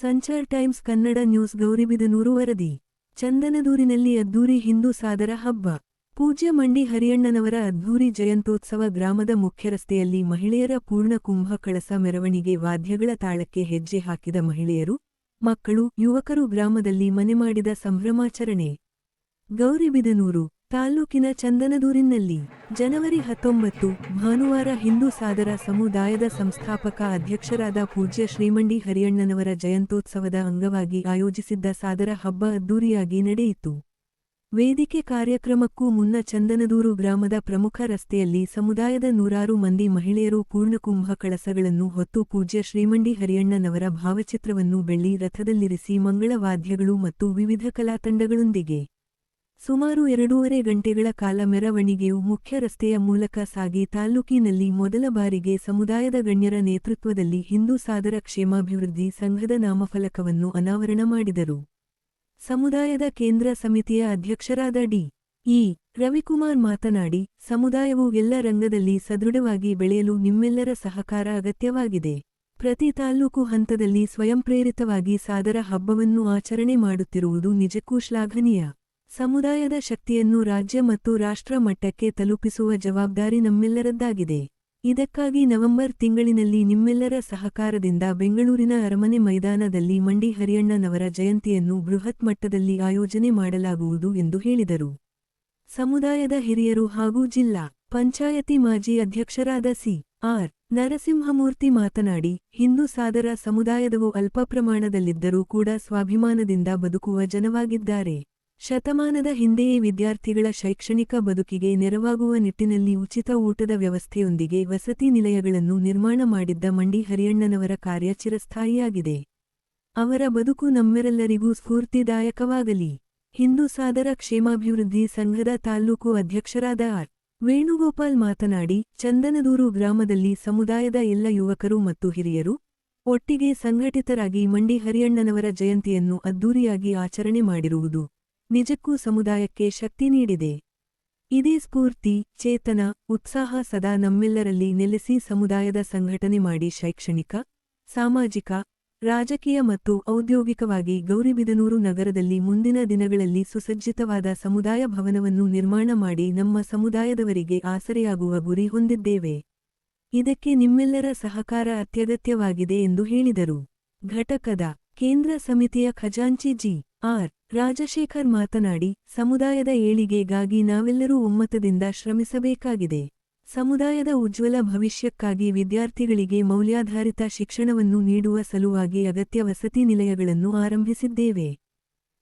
Sanchar times Kannada news Gauribidanur ವರದಿ ಚಂದನದೂರಿನಲ್ಲಿ ಅದ್ದೂರಿ ಹಿಂದೂ ಸಾದರ ಹಬ್ಬ. ಪೂಜ್ಯ ಮಂಡಿ ಹರಿಯಣ್ಣನವರ ಅದ್ಧೂರಿ ಜಯಂತೋತ್ಸವ ಗ್ರಾಮದ ಮುಖ್ಯರಸ್ತೆಯಲ್ಲಿ ಮಹಿಳೆಯರ ಪೂರ್ಣ ಕುಂಭ ಕಳಸ ಮೆರವಣಿಗೆ ವಾದ್ಯಗಳ ತಾಳಕ್ಕೆ ಹೆಜ್ಜೆ ಹಾಕಿದ ಮಹಿಳೆಯರು, ಮಕ್ಕಳು, ಯುವಕರು ಗ್ರಾಮದಲ್ಲಿ ಮನೆ ಮಾಡಿದ ಸಂಭ್ರಮಾಚರಣೆ. ಗೌರಿಬಿದನೂರು ತಾಲ್ಲೂಕಿನ ಚಂದನದೂರಿನಲ್ಲಿ ಜನವರಿ ಹತ್ತೊಂಬತ್ತು ಭಾನುವಾರ ಹಿಂದೂ ಸಾದರ ಸಮುದಾಯದ ಸಂಸ್ಥಾಪಕ ಅಧ್ಯಕ್ಷರಾದ ಪೂಜ್ಯ ಶ್ರೀಮಂಡಿ ಹರಿಯಣ್ಣನವರ ಜಯಂತೋತ್ಸವದ ಅಂಗವಾಗಿ ಆಯೋಜಿಸಿದ್ದ ಸಾದರ ಹಬ್ಬ ಅದ್ದೂರಿಯಾಗಿ ನಡೆಯಿತು. ವೇದಿಕೆ ಕಾರ್ಯಕ್ರಮಕ್ಕೂ ಮುನ್ನ ಚಂದನದೂರು ಗ್ರಾಮದ ಪ್ರಮುಖ ರಸ್ತೆಯಲ್ಲಿ ಸಮುದಾಯದ ನೂರಾರು ಮಂದಿ ಮಹಿಳೆಯರು ಪೂರ್ಣಕುಂಭ ಕಳಸಗಳನ್ನು ಹೊತ್ತು ಪೂಜ್ಯ ಶ್ರೀಮಂಡಿ ಹರಿಯಣ್ಣನವರ ಭಾವಚಿತ್ರವನ್ನು ಬೆಳ್ಳಿ ರಥದಲ್ಲಿರಿಸಿ ಮಂಗಳವಾದ್ಯಗಳು ಮತ್ತು ವಿವಿಧ ಕಲಾತಂಡಗಳೊಂದಿಗೆ ಸುಮಾರು ಎರಡೂವರೆ ಗಂಟೆಗಳ ಕಾಲ ಮೆರವಣಿಗೆಯು ಮುಖ್ಯ ರಸ್ತೆಯ ಮೂಲಕ ಸಾಗಿ ತಾಲ್ಲೂಕಿನಲ್ಲಿ ಮೊದಲ ಬಾರಿಗೆ ಸಮುದಾಯದ ಗಣ್ಯರ ನೇತೃತ್ವದಲ್ಲಿ ಹಿಂದೂ ಸಾದರ ಕ್ಷೇಮಾಭಿವೃದ್ಧಿ ಸಂಘದ ನಾಮಫಲಕವನ್ನು ಅನಾವರಣ ಮಾಡಿದರು. ಸಮುದಾಯದ ಕೇಂದ್ರ ಸಮಿತಿಯ ಅಧ್ಯಕ್ಷರಾದ ಡಿ. ಇ. ರವಿಕುಮಾರ್ ಮಾತನಾಡಿ, ಸಮುದಾಯವು ಎಲ್ಲ ರಂಗದಲ್ಲಿ ಸದೃಢವಾಗಿ ಬೆಳೆಯಲು ನಿಮ್ಮೆಲ್ಲರ ಸಹಕಾರ ಅಗತ್ಯವಾಗಿದೆ. ಪ್ರತಿ ತಾಲ್ಲೂಕು ಹಂತದಲ್ಲಿ ಸ್ವಯಂಪ್ರೇರಿತವಾಗಿ ಸಾದರ ಹಬ್ಬವನ್ನು ಆಚರಣೆ ಮಾಡುತ್ತಿರುವುದು ನಿಜಕ್ಕೂ ಶ್ಲಾಘನೀಯ. ಸಮುದಾಯದ ಶಕ್ತಿಯನ್ನು ರಾಜ್ಯ ಮತ್ತು ರಾಷ್ಟ್ರ ಮಟ್ಟಕ್ಕೆ ತಲುಪಿಸುವ ಜವಾಬ್ದಾರಿ ನಮ್ಮೆಲ್ಲರದ್ದಾಗಿದೆ. ಇದಕ್ಕಾಗಿ ನವೆಂಬರ್ ತಿಂಗಳಿನಲ್ಲಿ ನಿಮ್ಮೆಲ್ಲರ ಸಹಕಾರದಿಂದ ಬೆಂಗಳೂರಿನ ಅರಮನೆ ಮೈದಾನದಲ್ಲಿ ಮಂಡಿ ಹರಿಯಣ್ಣನವರ ಜಯಂತಿಯನ್ನು ಬೃಹತ್ ಮಟ್ಟದಲ್ಲಿ ಆಯೋಜನೆ ಮಾಡಲಾಗುವುದು ಎಂದು ಹೇಳಿದರು. ಸಮುದಾಯದ ಹಿರಿಯರು ಹಾಗೂ ಜಿಲ್ಲಾ ಪಂಚಾಯತಿ ಮಾಜಿ ಅಧ್ಯಕ್ಷರಾದ ಸಿ. ಆರ್. ನರಸಿಂಹಮೂರ್ತಿ ಮಾತನಾಡಿ, ಹಿಂದೂ ಸಾದರ ಸಮುದಾಯದವು ಅಲ್ಪ ಪ್ರಮಾಣದಲ್ಲಿದ್ದರೂ ಕೂಡ ಸ್ವಾಭಿಮಾನದಿಂದ ಬದುಕುವ ಜನವಾಗಿದ್ದಾರೆ. ಶತಮಾನದ ಹಿಂದೆಯೇ ವಿದ್ಯಾರ್ಥಿಗಳ ಶೈಕ್ಷಣಿಕ ಬದುಕಿಗೆ ನೆರವಾಗುವ ನಿಟ್ಟಿನಲ್ಲಿ ಉಚಿತ ಊಟದ ವ್ಯವಸ್ಥೆಯೊಂದಿಗೆ ವಸತಿ ನಿಲಯಗಳನ್ನು ನಿರ್ಮಾಣ ಮಾಡಿದ್ದ ಮಂಡಿ ಹರಿಯಣ್ಣನವರ ಕಾರ್ಯ ಚಿರಸ್ಥಾಯಿಯಾಗಿದೆ. ಅವರ ಬದುಕು ನಮ್ಮೆರೆಲ್ಲರಿಗೂ ಸ್ಫೂರ್ತಿದಾಯಕವಾಗಲಿ. ಹಿಂದೂ ಸಾದರ ಕ್ಷೇಮಾಭಿವೃದ್ಧಿ ಸಂಘದ ತಾಲ್ಲೂಕು ಅಧ್ಯಕ್ಷರಾದ ಆರ್. ವೇಣುಗೋಪಾಲ್ ಮಾತನಾಡಿ, ಚಂದನದೂರು ಗ್ರಾಮದಲ್ಲಿ ಸಮುದಾಯದ ಎಲ್ಲ ಯುವಕರು ಮತ್ತು ಹಿರಿಯರು ಒಟ್ಟಿಗೆ ಸಂಘಟಿತರಾಗಿ ಮಂಡಿ ಹರಿಯಣ್ಣನವರ ಜಯಂತಿಯನ್ನು ಅದ್ದೂರಿಯಾಗಿ ಆಚರಣೆ ಮಾಡಿರುವುದು ನಿಜಕ್ಕೂ ಸಮುದಾಯಕ್ಕೆ ಶಕ್ತಿ ನೀಡಿದೆ. ಇದೇ ಸ್ಫೂರ್ತಿ, ಚೇತನ, ಉತ್ಸಾಹ ಸದಾ ನಮ್ಮೆಲ್ಲರಲ್ಲಿ ನೆಲೆಸಿ ಸಮುದಾಯದ ಸಂಘಟನೆ ಮಾಡಿ ಶೈಕ್ಷಣಿಕ, ಸಾಮಾಜಿಕ, ರಾಜಕೀಯ ಮತ್ತು ಔದ್ಯೋಗಿಕವಾಗಿ ಗೌರಿಬಿದನೂರು ನಗರದಲ್ಲಿ ಮುಂದಿನ ದಿನಗಳಲ್ಲಿ ಸುಸಜ್ಜಿತವಾದ ಸಮುದಾಯ ಭವನವನ್ನು ನಿರ್ಮಾಣ ಮಾಡಿ ನಮ್ಮ ಸಮುದಾಯದವರಿಗೆ ಆಸರೆಯಾಗುವ ಗುರಿ ಹೊಂದಿದ್ದೇವೆ. ಇದಕ್ಕೆ ನಿಮ್ಮೆಲ್ಲರ ಸಹಕಾರ ಅತ್ಯಗತ್ಯವಾಗಿದೆ ಎಂದು ಹೇಳಿದರು. ಘಟಕದ ಕೇಂದ್ರ ಸಮಿತಿಯ ಖಜಾಂಚಿ ಜಿ. ಆರ್. ರಾಜಶೇಖರ್ ಮಾತನಾಡಿ, ಸಮುದಾಯದ ಏಳಿಗೆಗಾಗಿ ನಾವೆಲ್ಲರೂ ಒಮ್ಮತದಿಂದ ಶ್ರಮಿಸಬೇಕಾಗಿದೆ. ಸಮುದಾಯದ ಉಜ್ವಲ ಭವಿಷ್ಯಕ್ಕಾಗಿ ವಿದ್ಯಾರ್ಥಿಗಳಿಗೆ ಮೌಲ್ಯಾಧಾರಿತ ಶಿಕ್ಷಣವನ್ನು ನೀಡುವ ಸಲುವಾಗಿ ಅಗತ್ಯ ವಸತಿ ನಿಲಯಗಳನ್ನು ಆರಂಭಿಸಿದ್ದೇವೆ.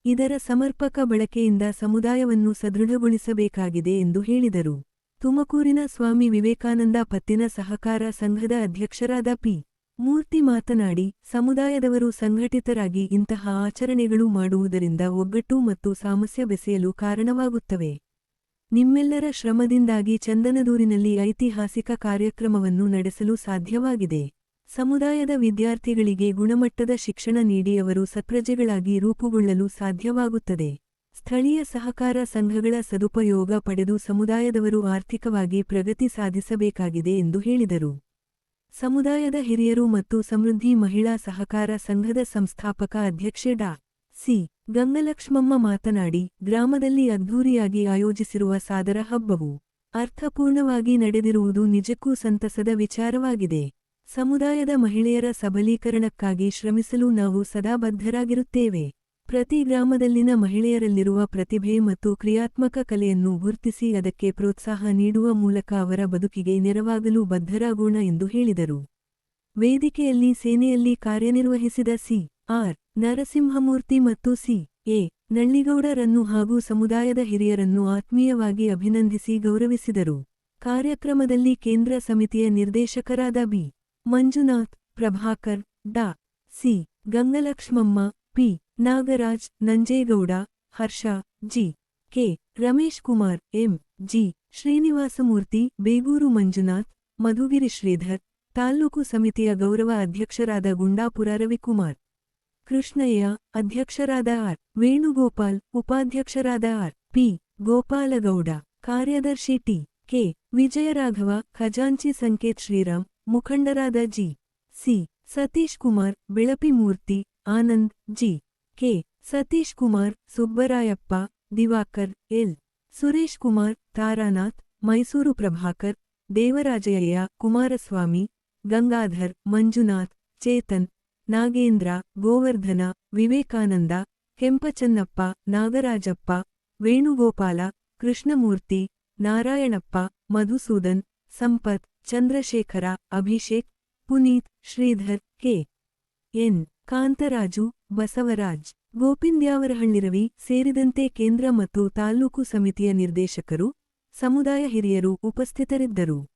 ಇದರ ಸಮರ್ಪಕ ಬಳಕೆಯಿಂದ ಸಮುದಾಯವನ್ನು ಸದೃಢಗೊಳಿಸಬೇಕಾಗಿದೆ ಎಂದು ಹೇಳಿದರು. ತುಮಕೂರಿನ ಸ್ವಾಮಿ ವಿವೇಕಾನಂದ ಪತ್ತಿನ ಸಹಕಾರ ಸಂಘದ ಅಧ್ಯಕ್ಷರಾದ ಪಿ. ಮೂರ್ತಿ ಮಾತನಾಡಿ, ಸಮುದಾಯದವರು ಸಂಘಟಿತರಾಗಿ ಇಂತಹ ಆಚರಣೆಗಳು ಮಾಡುವುದರಿಂದ ಒಗ್ಗಟ್ಟು ಮತ್ತು ಸಾಮಸ್ಯ ಬೆಸೆಯಲು ಕಾರಣವಾಗುತ್ತವೆ. ನಿಮ್ಮೆಲ್ಲರ ಶ್ರಮದಿಂದಾಗಿ ಚಂದನದೂರಿನಲ್ಲಿ ಐತಿಹಾಸಿಕ ಕಾರ್ಯಕ್ರಮವನ್ನು ನಡೆಸಲು ಸಾಧ್ಯವಾಗಿದೆ. ಸಮುದಾಯದ ವಿದ್ಯಾರ್ಥಿಗಳಿಗೆ ಗುಣಮಟ್ಟದ ಶಿಕ್ಷಣ ನೀಡಿ ಅವರು ಸತ್ಪ್ರಜೆಗಳಾಗಿ ರೂಪುಗೊಳ್ಳಲು ಸಾಧ್ಯವಾಗುತ್ತದೆ. ಸ್ಥಳೀಯ ಸಹಕಾರ ಸಂಘಗಳ ಸದುಪಯೋಗ ಪಡೆದು ಸಮುದಾಯದವರು ಆರ್ಥಿಕವಾಗಿ ಪ್ರಗತಿ ಸಾಧಿಸಬೇಕಾಗಿದೆ ಎಂದು ಹೇಳಿದರು. ಸಮುದಾಯದ ಹಿರಿಯರು ಮತ್ತು ಸಮೃದ್ಧಿ ಮಹಿಳಾ ಸಹಕಾರ ಸಂಘದ ಸಂಸ್ಥಾಪಕ ಅಧ್ಯಕ್ಷೆ ಡಾ. ಸಿ. ಗಂಗಲಕ್ಷ್ಮಮ್ಮ ಮಾತನಾಡಿ, ಗ್ರಾಮದಲ್ಲಿ ಅದ್ಧೂರಿಯಾಗಿ ಆಯೋಜಿಸಿರುವ ಸಾದರ ಹಬ್ಬವು ಅರ್ಥಪೂರ್ಣವಾಗಿ ನಡೆದಿರುವುದು ನಿಜಕ್ಕೂ ಸಂತಸದ ವಿಚಾರವಾಗಿದೆ. ಸಮುದಾಯದ ಮಹಿಳೆಯರ ಸಬಲೀಕರಣಕ್ಕಾಗಿ ಶ್ರಮಿಸಲು ನಾವು ಸದಾ ಬದ್ಧರಾಗಿರುತ್ತೇವೆ. ಪ್ರತಿ ಗ್ರಾಮದಲ್ಲಿನ ಮಹಿಳೆಯರಲ್ಲಿರುವ ಪ್ರತಿಭೆ ಮತ್ತು ಕ್ರಿಯಾತ್ಮಕ ಕಲೆಯನ್ನು ಗುರುತಿಸಿ ಅದಕ್ಕೆ ಪ್ರೋತ್ಸಾಹ ನೀಡುವ ಮೂಲಕ ಅವರ ಬದುಕಿಗೆ ನೆರವಾಗಲು ಬದ್ಧರಾಗೋಣ ಎಂದು ಹೇಳಿದರು. ವೇದಿಕೆಯಲ್ಲಿ ಸೇನೆಯಲ್ಲಿ ಕಾರ್ಯನಿರ್ವಹಿಸಿದ ಸಿ. ಆರ್. ನರಸಿಂಹಮೂರ್ತಿ ಮತ್ತು ಸಿ. ಎ. ನಳ್ಳಿಗೌಡರನ್ನು ಹಾಗೂ ಸಮುದಾಯದ ಹಿರಿಯರನ್ನು ಆತ್ಮೀಯವಾಗಿ ಅಭಿನಂದಿಸಿ ಗೌರವಿಸಿದರು. ಕಾರ್ಯಕ್ರಮದಲ್ಲಿ ಕೇಂದ್ರ ಸಮಿತಿಯ ನಿರ್ದೇಶಕರಾದ ಬಿ. ಮಂಜುನಾಥ್, ಪ್ರಭಾಕರ್, ಡಾ. C. Gangalakshmamma, P. Nagaraj Nanjegowda Harsha G K Ramesh Kumar M G Srinivasamurthy Beguru Manjunath Madhugiri Sridhar taluk ಸಮಿತಿಯ ಗೌರವ ಅಧ್ಯಕ್ಷರಾದ ಗುಂಡಾಪುರ ರವಿಕುಮಾರ್, ಕೃಷ್ಣಯ್ಯ, ಅಧ್ಯಕ್ಷರಾದ ಆರ್. ವೇಣುಗೋಪಾಲ್, ಉಪಾಧ್ಯಕ್ಷರಾದ ಆರ್. ಪಿ. ಗೋಪಾಲಗೌಡ, ಕಾರ್ಯದರ್ಶಿ ಟಿ. ಕೆ. ವಿಜಯರಾಘವ, ಖಜಾಂಚಿ ಸಂಕೇತ್ ಶ್ರೀರಾಮ್, ಮುಖಂಡರಾದ G. C. Satish Kumar, Belapi Murthy, Anand, G. K. Satish Kumar, Subbarayappa, Diwakar, L. Suresh Kumar, Taranath, Mysuru Prabhakar, Devarajaiah, Kumaraswamy, Gangadhar, Manjunath, Chetan, Nagendra, Govardhana, Vivekananda, Kempachannappa, Nagarajappa, Venugopala, Krishnamurthy, Narayanappa, Madhusudan, Sampath, Chandrashekara, Abhishek, Puneeth, Sridhar, K. N. Kantharaju Basavaraj Gopindyavarahalliravi ಸೇರಿದಂತೆ ಕೇಂದ್ರ ಮತ್ತು ತಾಲ್ಲೂಕು ಸಮಿತಿಯ ನಿರ್ದೇಶಕರು ಸಮುದಾಯ ಹಿರಿಯರು ಉಪಸ್ಥಿತರಿದ್ದರು.